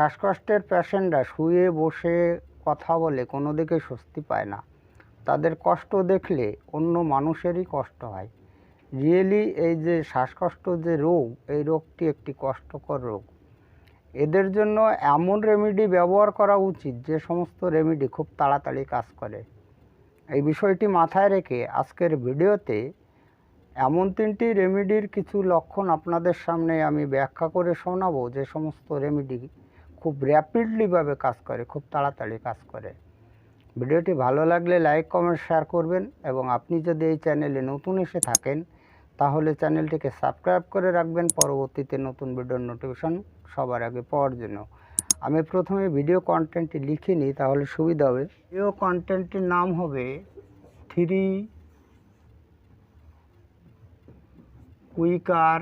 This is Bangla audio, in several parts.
শ্বাসকষ্টের পেশেন্টরা শুয়ে বসে কথা বলে কোনো দিকে স্বস্তি পায় না। তাদের কষ্ট দেখলে অন্য মানুষেরই কষ্ট হয়। রিয়েলি এই যে শ্বাসকষ্ট যে রোগ, এই রোগটি একটি কষ্টকর রোগ। এদের জন্য এমন রেমেডি ব্যবহার করা উচিত, যে সমস্ত রেমেডি খুব তাড়াতাড়ি কাজ করে। এই বিষয়টি মাথায় রেখে আজকের ভিডিওতে এমন তিনটি রেমেডির কিছু লক্ষণ আপনাদের সামনে আমি ব্যাখ্যা করে শোনাবো, যে সমস্ত রেমেডি খুব র্যাপিডলিভাবে কাজ করে, খুব তাড়াতাড়ি কাজ করে। ভিডিওটি ভালো লাগলে লাইক কমেন্ট শেয়ার করবেন এবং আপনি যদি এই চ্যানেলে নতুন এসে থাকেন, তাহলে চ্যানেলটিকে সাবস্ক্রাইব করে রাখবেন। পরবর্তীতে নতুন ভিডিওর নোটিফিকেশন সবার আগে পাওয়ার জন্য। আমি প্রথমে ভিডিও কন্টেন্টটি লিখে নিই, তাহলে সুবিধা হবে। ভিডিও কন্টেন্টটির নাম হবে three quicker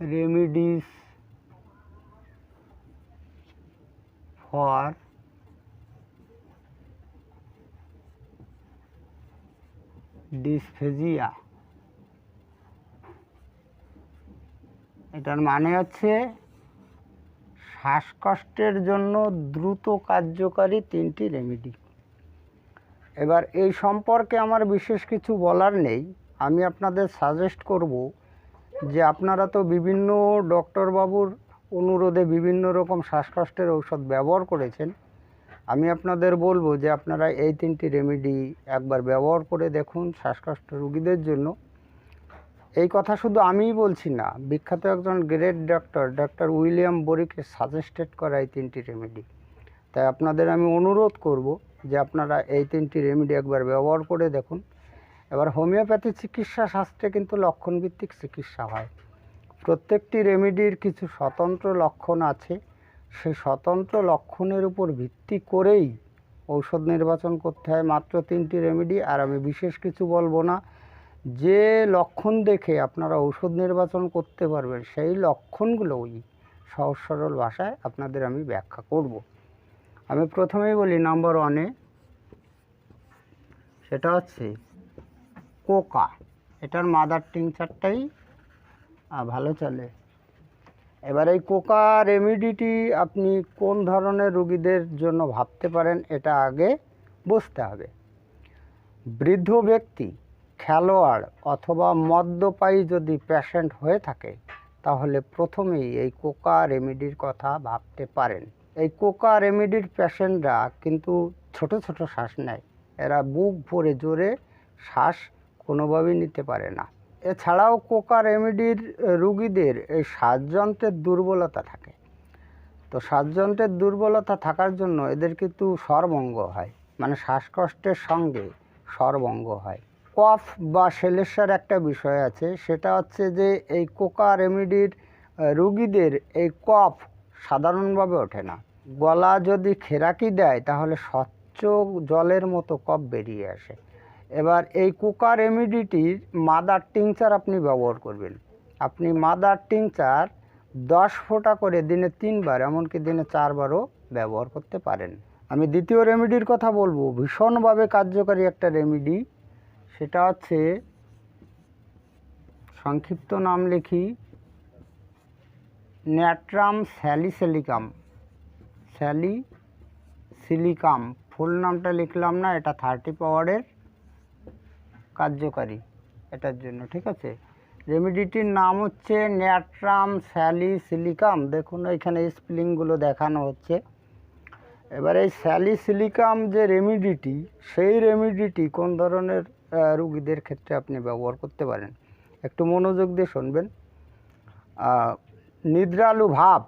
remedies for dysphagia এটার মানে হচ্ছে শ্বাসকষ্টের জন্য দ্রুত কার্যকারী তিনটি রেমেডি এবার এই সম্পর্কে আমার বিশেষ কিছু বলার নেই। আমি আপনাদের সাজেস্ট করব যে আপনারা তো বিভিন্ন ডক্টরবাবুর অনুরোধে বিভিন্ন রকম শ্বাসকষ্টের ঔষধ ব্যবহার করেছেন, আমি আপনাদের বলব যে আপনারা এই তিনটি রেমেডি একবার ব্যবহার করে দেখুন শ্বাসকষ্ট রুগীদের জন্য। এই কথা শুধু আমিই বলছি না, বিখ্যাত একজন great doctor doctor William Boericke suggested করা এই তিনটি রেমেডি তাই আপনাদের আমি অনুরোধ করব যে আপনারা এই তিনটি রেমেডি একবার ব্যবহার করে দেখুন। এবার হোমিওপ্যাথি চিকিৎসা শাস্ত্রে কিন্তু লক্ষণভিত্তিক চিকিৎসা হয়। প্রত্যেকটি রেমেডির কিছু স্বতন্ত্র লক্ষণ আছে। সেই স্বতন্ত্র লক্ষণের উপর ভিত্তি করেই ঔষধ নির্বাচন করতে হয় মাত্র তিনটি রেমেডি, আর আমি বিশেষ কিছু বলব না। যে লক্ষণ দেখে আপনারা ঔষধ নির্বাচন করতে পারবেন, সেই লক্ষণগুলোই সহজ সরল ভাষায় আপনাদের আমি ব্যাখ্যা করব। আমি প্রথমেই বলি, নাম্বার ওয়ানে সেটা হচ্ছে কোকা। এটার মাদার টিংচারটাই ভালো চলে। এবার এই কোকা রেমিডিটি আপনি কোন ধরনের রুগীদের জন্য ভাবতে পারেন, এটা আগে বুঝতে হবে। বৃদ্ধ ব্যক্তি, খেলোয়াড় অথবা মদ্যপায়ী যদি প্যাশেন্ট হয়ে থাকে, তাহলে প্রথমেই এই কোকা রেমিডির কথা ভাবতে পারেন। এই কোকা রেমিডির প্যাশেন্টরা কিন্তু ছোট ছোট শ্বাস নেয়। এরা বুক ভরে জোরে শ্বাস কোনোভাবেই নিতে পারে না। এছাড়াও কোকা রেমিডির রুগীদের এই শ্বাসযন্ত্রের দুর্বলতা থাকে। তো শ্বাসযন্ত্রের দুর্বলতা থাকার জন্য এদের কিন্তু স্বরভঙ্গ হয়। মানে শ্বাসকষ্টের সঙ্গে স্বরভঙ্গ হয়। কফ বা সেলেসার একটা বিষয় আছে, সেটা হচ্ছে যে এই কোকা রেমিডির রুগীদের এই কফ সাধারণভাবে ওঠে না। গলা যদি খেরাকি দেয়, তাহলে স্বচ্ছ জলের মতো কফ বেরিয়ে আসে। এবার এই কুকার রেমিডিটির মাদার টিংচার আপনি ব্যবহার করবেন। আপনি মাদার টিংচার দশ ফোঁটা করে দিনে তিনবার, এমনকি দিনে চারবারও ব্যবহার করতে পারেন। আমি দ্বিতীয় রেমিডির কথা বলব, ভীষণভাবে কার্যকারী একটা রেমিডি। সেটা হচ্ছে সংক্ষিপ্ত নাম লিখি, ন্যাট্রাম স্যালিসেলিকাম। স্যালি সিলিকাম ফুল নামটা লিখলাম না, এটা থার্টি পাওয়ারের কার্যকারী এটার জন্য, ঠিক আছে? রেমিডিটির নাম হচ্ছে ন্যাট্রাম স্যালি সিলিকাম দেখুন এখানে স্প্লিংগুলো দেখানো হচ্ছে। এবার এই স্যালি সিলিকাম যে রেমিডিটি সেই রেমিডিটি কোন ধরনের রুগীদের ক্ষেত্রে আপনি ব্যবহার করতে পারেন? একটু মনোযোগ দিয়ে শুনবেন। নিদ্রালু ভাব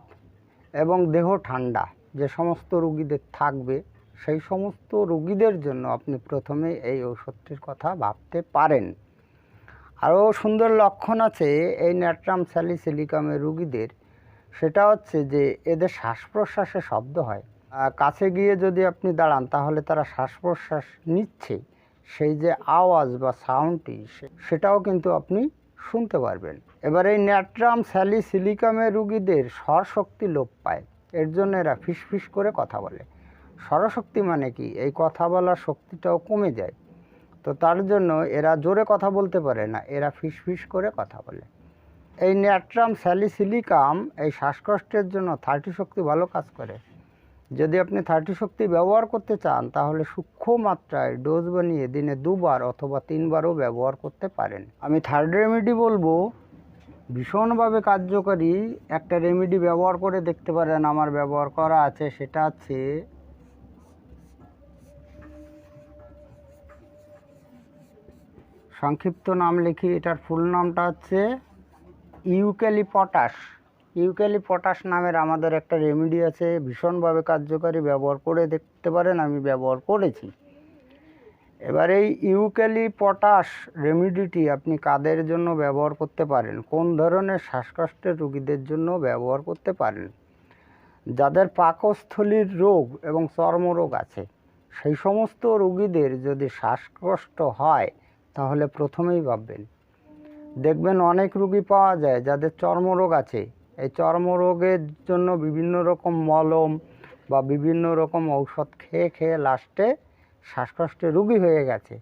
এবং দেহ ঠান্ডা, যে সমস্ত রুগীদের থাকবে সেই সমস্ত রুগীদের জন্য আপনি প্রথমে এই ঔষধটির কথা ভাবতে পারেন। আরও সুন্দর লক্ষণ আছে এই ন্যাট্রাম স্যালিসিলিকামের রুগীদের। সেটা হচ্ছে যে এদের শ্বাস প্রশ্বাসে শব্দ হয়। কাছে গিয়ে যদি আপনি দাঁড়ান, তাহলে তারা শ্বাস প্রশ্বাস নিচ্ছে। সেই যে আওয়াজ বা সাউন্ডটি সেটাও কিন্তু আপনি শুনতে পারবেন। এবার এই ন্যাট্রাম স্যালিসিলিকামের রুগীদের স্বরশক্তি লোপ পায়। এর জন্য এরা ফিসফিস করে কথা বলে। স্বরশক্তি মানে কি? এই কথা বলার শক্তিটাও কমে যায়। তো তার জন্য এরা জোরে কথা বলতে পারে না, এরা ফিসফিস করে কথা বলে। এই ন্যাট্রাম স্যালিসিলিকাম এই শ্বাসকষ্টের জন্য থার্টি শক্তি ভালো কাজ করে। যদি আপনি থার্টি শক্তি ব্যবহার করতে চান, তাহলে সূক্ষ্ম মাত্রায় ডোজ বানিয়ে দিনে দুবার অথবা তিনবারও ব্যবহার করতে পারেন। আমি থার্ড রেমেডি বলব, ভীষণভাবে কার্যকরী একটা রেমেডি ব্যবহার করে দেখতে পারেন। আমার ব্যবহার করা আছে, সেটা হচ্ছে সংক্ষিপ্ত নাম লিখি, এটার ফুল নামটা হচ্ছে ইউক্যালি পটাশ ইউক্যালি পটাশ নামের আমাদের একটা রেমেডি আছে, ভীষণভাবে কার্যকারী, ব্যবহার করে দেখতে পারেন, আমি ব্যবহার করেছি। এবার এই ইউক্যালি পটাশ রেমেডিটি আপনি কাদের জন্য ব্যবহার করতে পারেন? কোন ধরনের শ্বাসকষ্টের রোগীদের জন্য ব্যবহার করতে পারেন? যাদের পাকস্থলীর রোগ এবং চর্মরোগ আছে, সেই সমস্ত রোগীদের যদি শ্বাসকষ্ট হয় তাহলে প্রথমেই ভাববেন। দেখবেন অনেক রুগী পাওয়া যায় যাদের চর্মরোগ আছে। এই চর্মরোগের জন্য বিভিন্ন রকম মলম বা বিভিন্ন রকম ঔষধ খেয়ে খেয়ে লাস্টে শ্বাসকষ্টে রুগী হয়ে গেছে।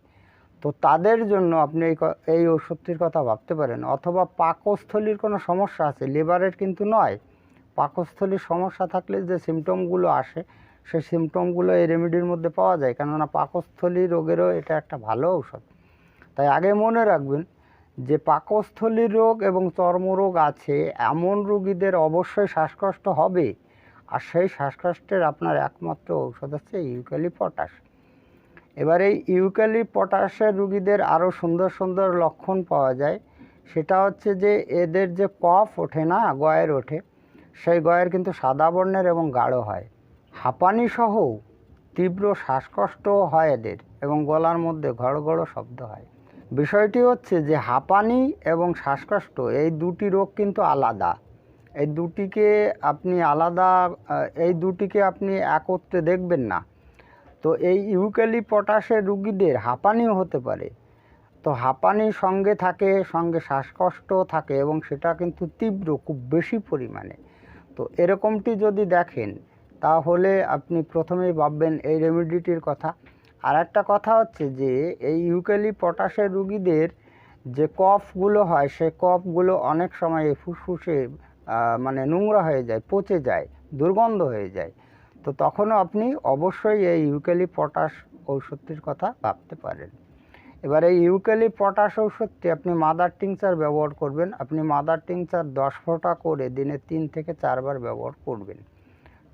তো তাদের জন্য আপনি এই এই ওষুধটির কথা ভাবতে পারেন। অথবা পাকস্থলীর কোনো সমস্যা আছে, লিভারের কিন্তু নয়। পাকস্থলীর সমস্যা থাকলে যে সিমটমগুলো আসে, সেই সিমটমগুলো এই রেমেডির মধ্যে পাওয়া যায়। কেননা পাকস্থলী রোগেরও এটা একটা ভালো ঔষধ। তাই আগে মনে রাখবেন যে পাকস্থলীর রোগ এবং চর্মরোগ আছে, এমন রোগীদের অবশ্যই শ্বাসকষ্ট হবে। আর সেই শ্বাসকষ্টের আপনার একমাত্র ঔষধ হচ্ছে ইউক্যালি পটাশ। এবার এই ইউক্যালি পটাশের রুগীদের আরও সুন্দর সুন্দর লক্ষণ পাওয়া যায়। সেটা হচ্ছে যে এদের যে কফ ওঠে না, গয়ের ওঠে, সেই গয়ের কিন্তু সাদা বর্ণের এবং গাঢ় হয়। হাঁপানি সহ তীব্র শ্বাসকষ্টও হয় এদের এবং গলার মধ্যে ঘড় ঘড় শব্দ হয়। বিষয়টি হচ্ছে যে হাঁপানি এবং শ্বাসকষ্ট, এই দুটি রোগ কিন্তু আলাদা। এই দুটিকে আপনি আলাদা এই দুটিকে আপনি একত্রে দেখবেন না। তো এই ইউক্যালি পটাশের রুগীদের হাঁপানিও হতে পারে। তো হাঁপানি সঙ্গে থাকে, সঙ্গে শ্বাসকষ্ট থাকে এবং সেটা কিন্তু তীব্র, খুব বেশি পরিমাণে। তো এরকমটি যদি দেখেন, তাহলে আপনি প্রথমেই ভাববেন এই রেমেডিটির কথা। আর একটা কথা হচ্ছে যে, এই ইউক্যালি পটাশের রুগীদের যে কফগুলো হয়, সে কফগুলো অনেক সময় ফুসফুসে মানে নোংরা হয়ে যায়, পচে যায়, দুর্গন্ধ হয়ে যায়। তো তখনও আপনি অবশ্যই এই ইউক্যালি পটাশ ঔষধটির কথা ভাবতে পারেন। এবার এই ইউক্যালি পটাশ ঔষধটি আপনি মাদার টিংচার ব্যবহার করবেন। আপনি মাদার টিংচার দশ ফোঁটা করে দিনে তিন থেকে চারবার ব্যবহার করবেন।